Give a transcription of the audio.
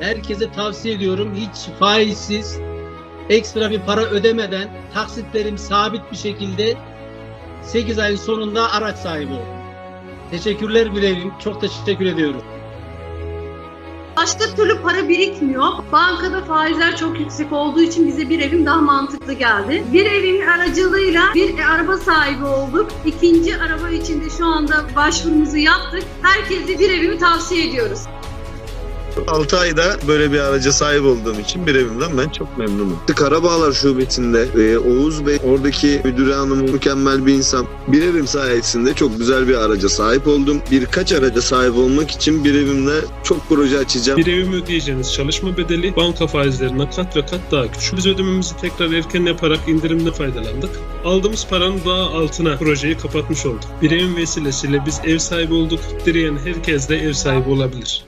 Herkese tavsiye ediyorum. Hiç faizsiz, ekstra bir para ödemeden taksitlerim sabit bir şekilde 8 ayın sonunda araç sahibi oldum. Teşekkürler Gülevim. Çok teşekkür ediyorum. Başka türlü para birikmiyor. Bankada faizler çok yüksek olduğu için bize bir evim daha mantıklı geldi. Bir evin aracılığıyla bir araba sahibi olduk. İkinci araba için de şu anda başvurumuzu yaptık. Herkese bir evimi tavsiye ediyoruz. 6 ayda böyle bir araca sahip olduğum için bir evimden ben çok memnunum. Karabağlar Şubesi'nde e, Oğuz Bey oradaki müdüre hanım mükemmel bir insan. Bir evim sayesinde çok güzel bir araca sahip oldum. Birkaç araca sahip olmak için bir evimde çok proje açacağım. Bir evimi ödeyeceğiniz çalışma bedeli banka faizlerinden kat ve kat daha küçük. Biz ödememizi tekrar erken yaparak indirimde faydalandık. Aldığımız paranın daha altına projeyi kapatmış olduk. Bir evin vesilesiyle biz ev sahibi olduk. Dileyen herkes de ev sahibi olabilir.